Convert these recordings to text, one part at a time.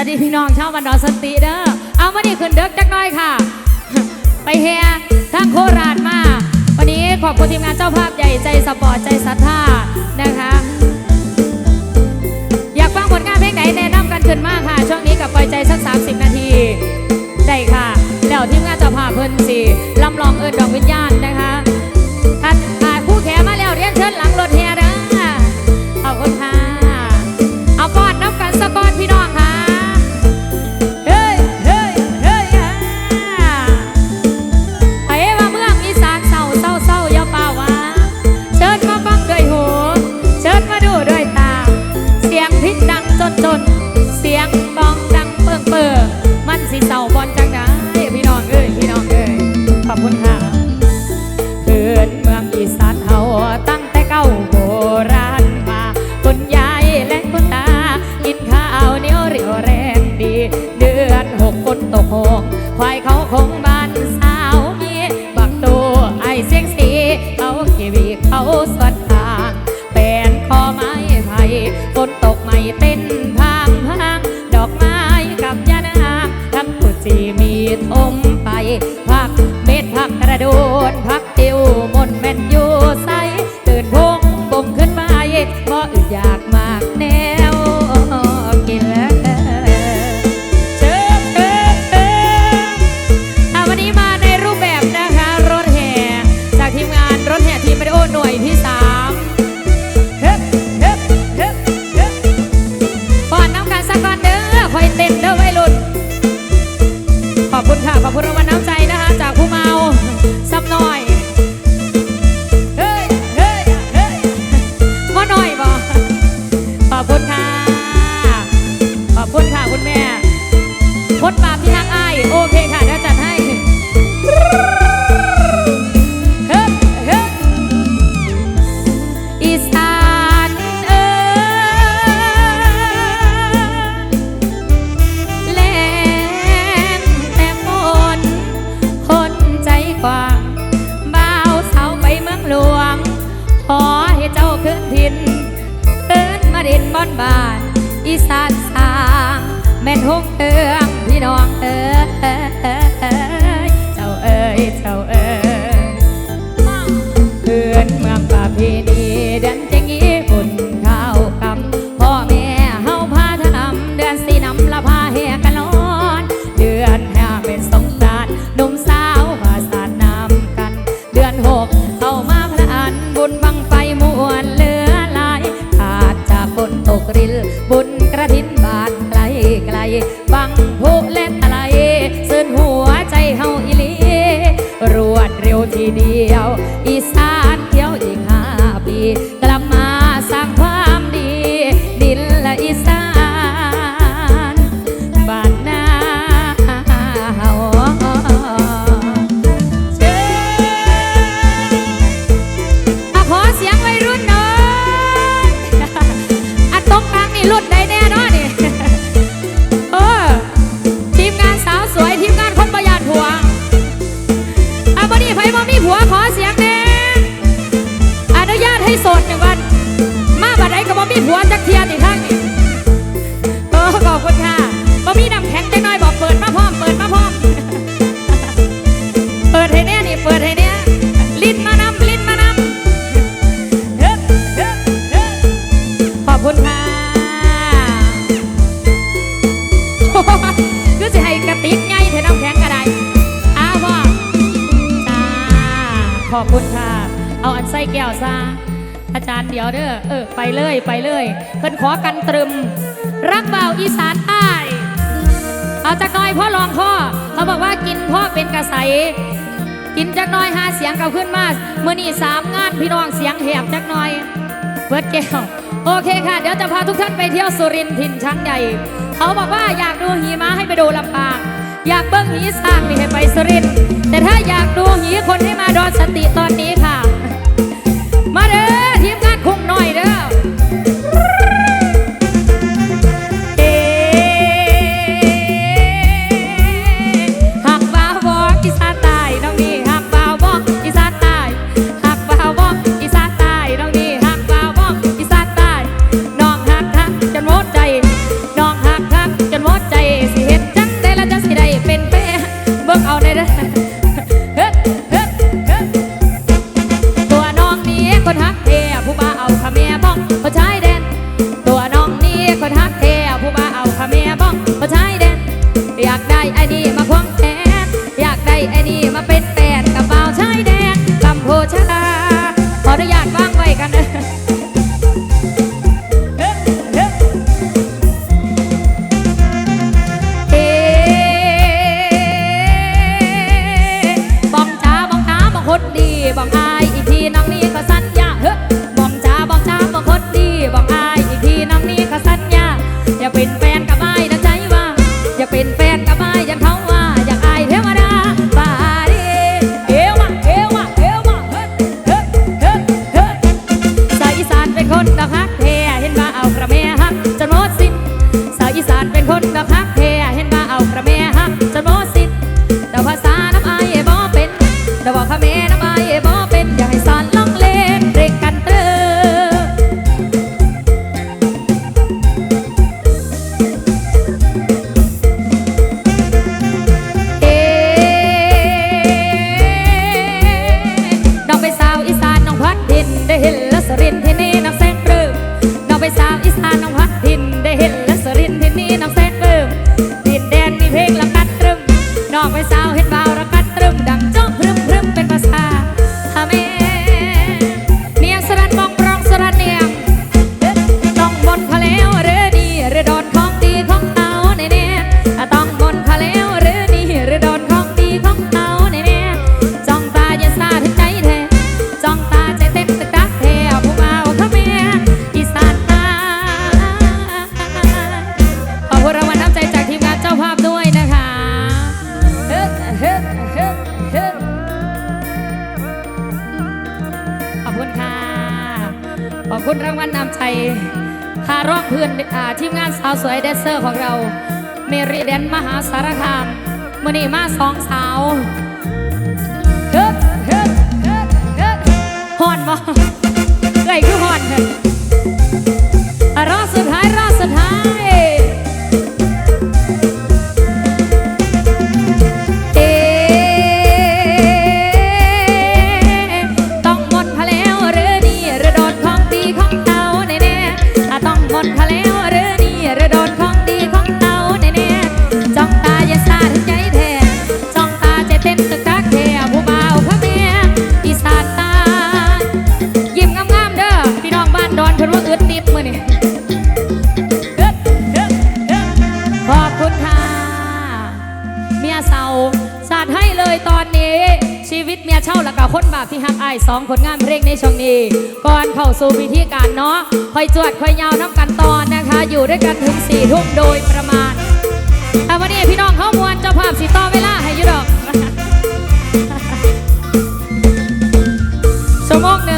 วัสดีพี่น้องชาวบันดอนสติเด้อเอามาดีขึ้นเด็กจักน้อยค่ะ ไปเฮทั้งโคราชมา วันนี้ขอบคุณทีมงานเจ้าภาพใหญ่ใจสปอร์ตใจศรัทธานะคะอยากฟังผลงานเพลงไหนแนะนำกันขึ้นมากค่ะ ช่วงนี้กับปล่อยใจสักสามสิบนาที ได้ค่ะ แล้วทีมงานเจ้าภาพเพิ่นสีลำลองเอินดอกวิญญาณ องพี่น้องเออ เลย เพิ่นขอกันตรึม รักเบาอีสานใต้เอาจักน้อยพ่อรองพ่อเขาบอกว่ากินพ่อเป็นกระใสกินจักน้อยหาเสียงกับขึ้นมาเมื่อนี่สามงานพี่น้องเสียงแหบจักน้อยเบิร์ดแก้วโอเคค่ะ เดี๋ยวจะพาทุกท่านไปเที่ยวสุรินทร์ถิ่นช้างใหญ่เขาบอกว่าอยากดูหีม้าให้ไปดูลำปางอยากเบิ้งหีสร้างนี่ให้ไปสุรินทร์แต่ถ้าอยากดูหีคนที่มาดอนสติตอนนี้ค่ะ มาเด้อ ต้ ในช่วงนี้ก่อนเข้าสู่พิธีการเนาะคอยจวดคอยยาวน้ำกันตอนนะคะ อยู่ด้วยกันถึงสี่ทุ่มโดยประมาณอาวันนี้พี่น้องเข้ามวลเจ้าภาพสีต่อเวลาให้ยุดอกชั่วโมงหนึ่ง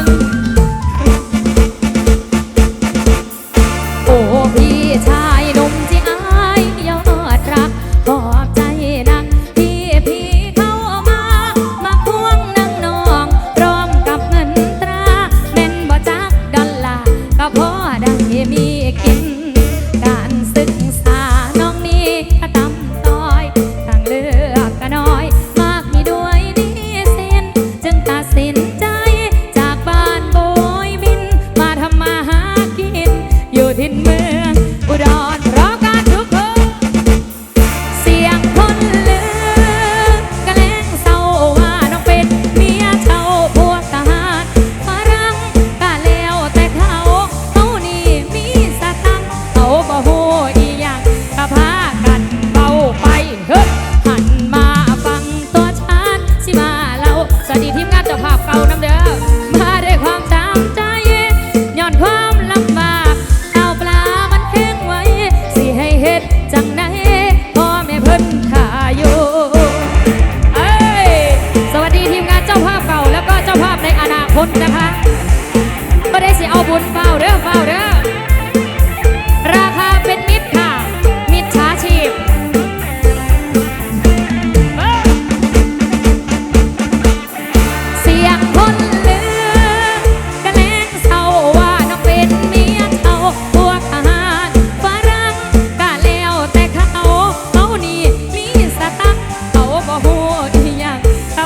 อีหยังถ้า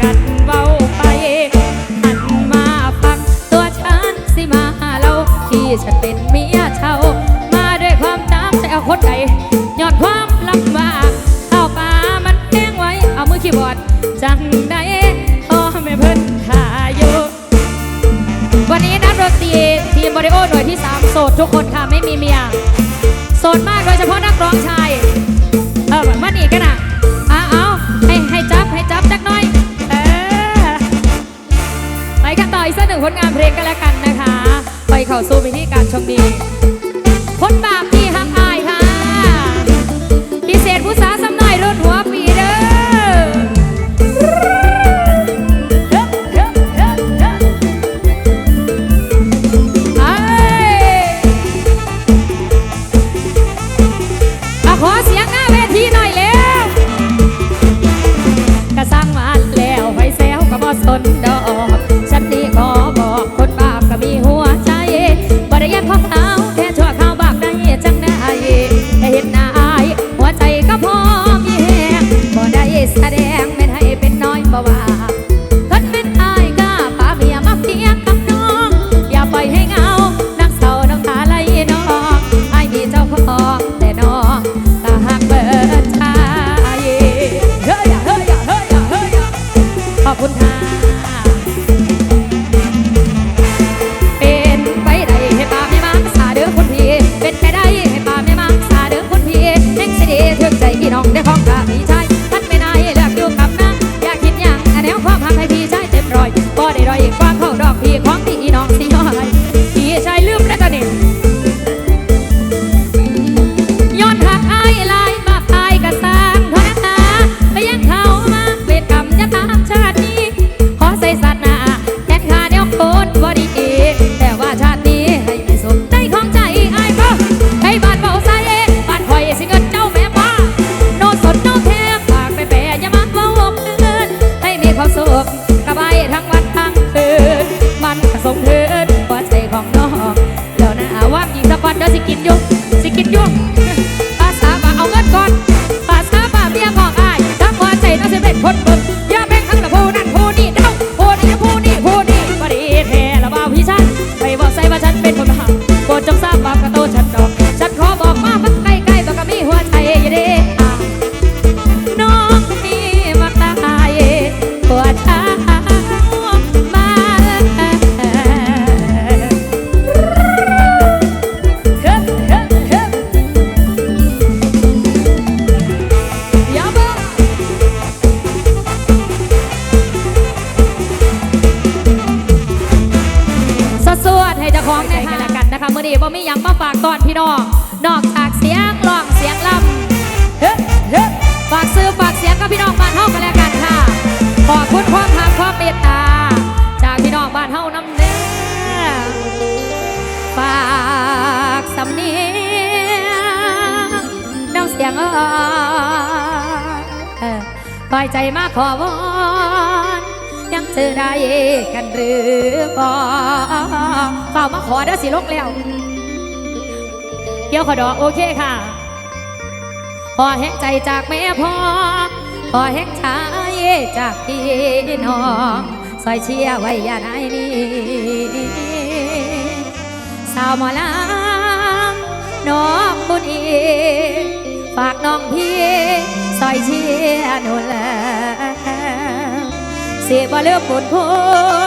กันเบาไปหันมาฟังตัวฉันสิมาเราที่ฉันป็นเมียเช่ามาด้วยความตามใจเอาคนใดยอดความลำบากเอาป่ามันแห้งไว้ เอามือคีย์บอดจังใดพ่อแม่เพิ่นถ่าอยู่วันนี้นักดนตีทีมบริโอหน่วยที่ 3 โสดทุกคนค่ะไม่ ผลงานเพลงกันแล้วกันนะคะ ไปเข้าสู่พิธีการ ปล่อยใจมาขอวอนยังเจอได้กันหรือบ่เฝ้ามาขอได้สิลกแล้ว เกี่ยวขอดอโอเคค่ะ ขอแห้งใจจากแม่พ่อ ขอแห้งชายจากพี่น้องซอยเชียไว้ยาได้นี้สาวหมอลำน้องบุญอี ฝากน้องพี่ซอยเชียร์นุนแลเสียบ่เลือกบุญคุ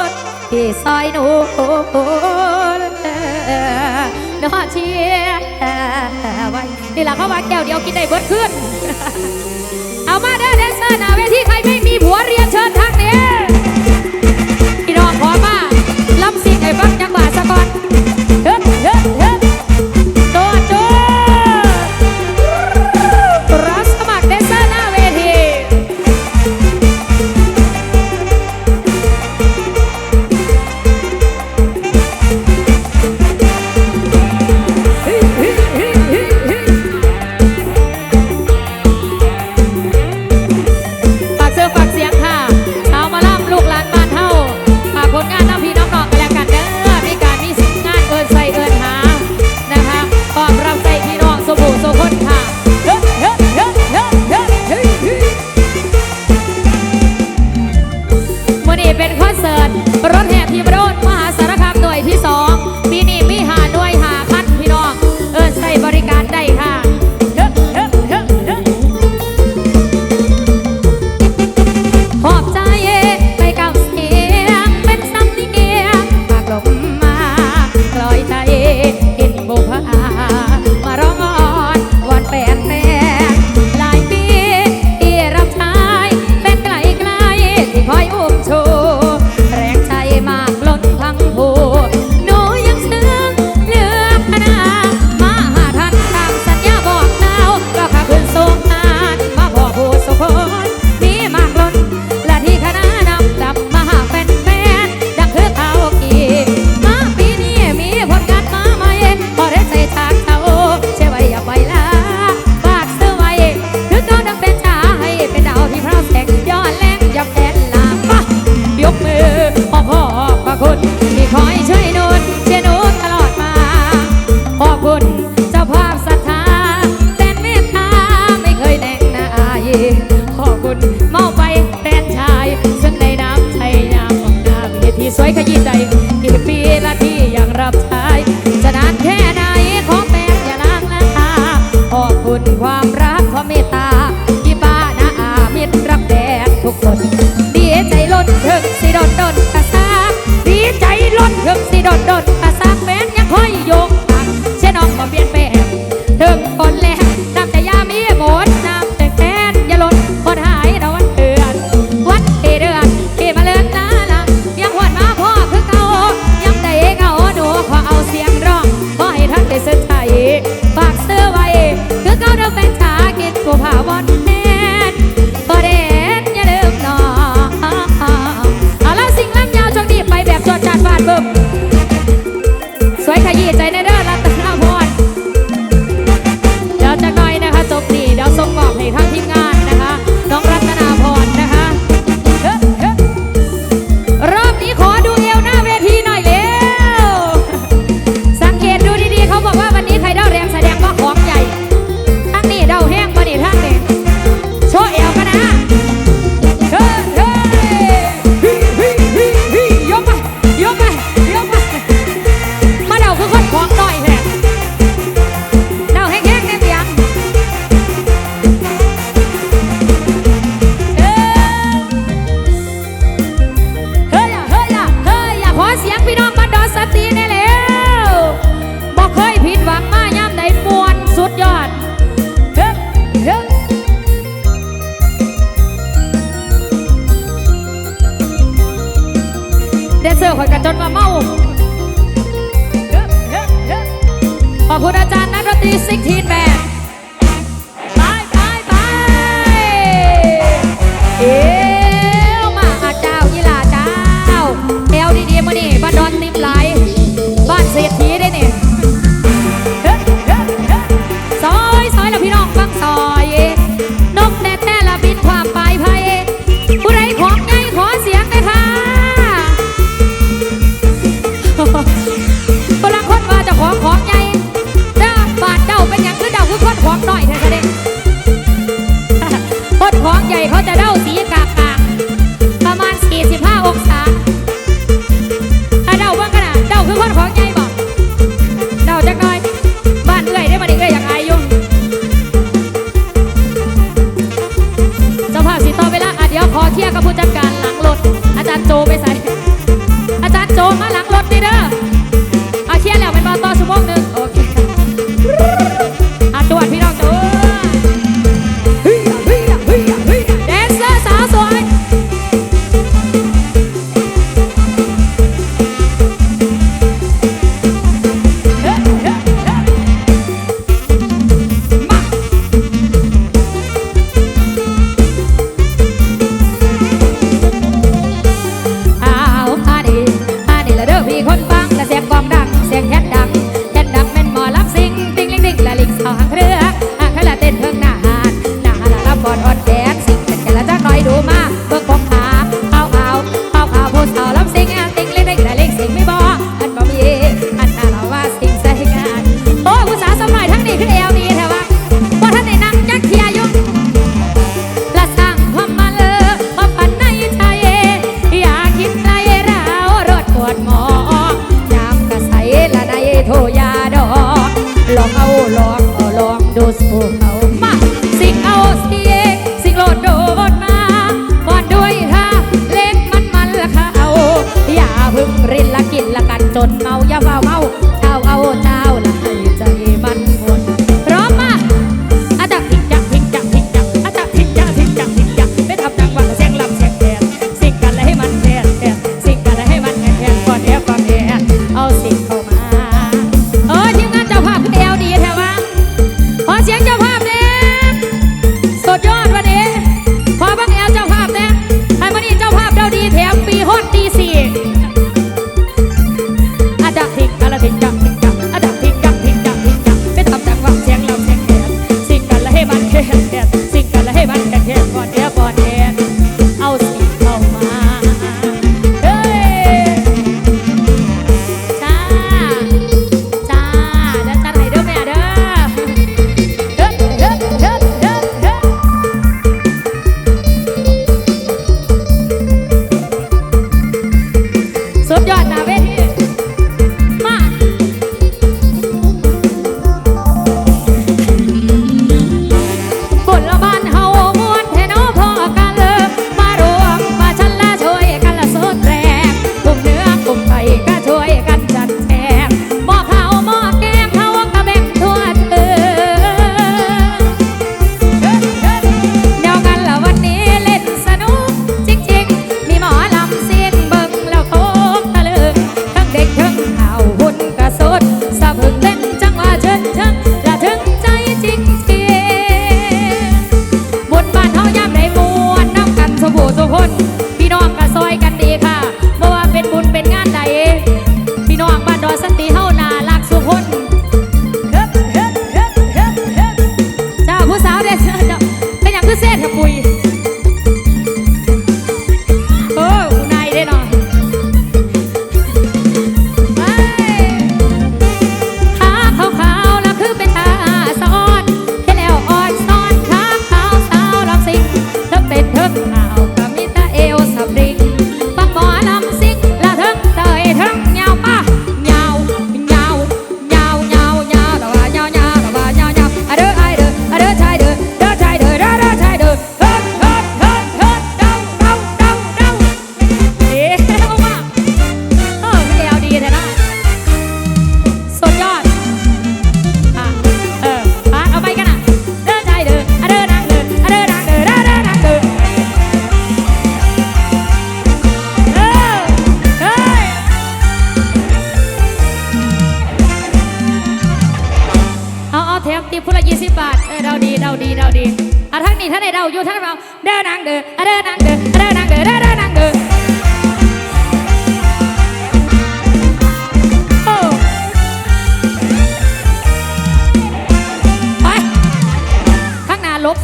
ณพี่ซอยนุนน้อเชียไว้นี่แหละเขาว่าแก้วเดียวกินได้เบิดขึ้น เอามาเด้อเดนซอร์หน้าเวทีใครไม่มีผัวเรียนเชิญทางนี้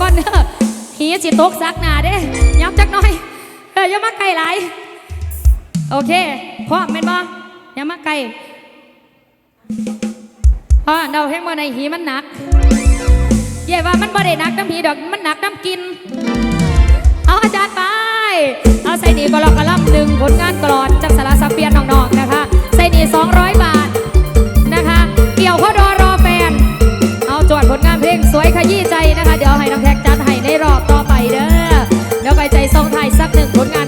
ก่อนเด้อหีสิตกซักหนาเด้ยับจักน้อยเอออย่ามาไกลหลายโอเคพร้อมเป็นบ่อย่ามาไกลพ่อเราให้มาในฮีมันหนักเย่ว่ามันบ่ได้หนักน้ำฮีดอกมันหนักน้ำกิน เอาอาจารย์ไปเอาใส่หนีบล็อกกระลำหนึ่งผลงานกรอนจากสารสับเปียนน้องๆนะคะใส่หนีสองร้อยบาทนะคะ เกี่ยวข้อดอรอแฟน เอาจอดผลงานเพลงสวยขยี้ใจ บาใจส่งไทยสักหนึ่งผลงาน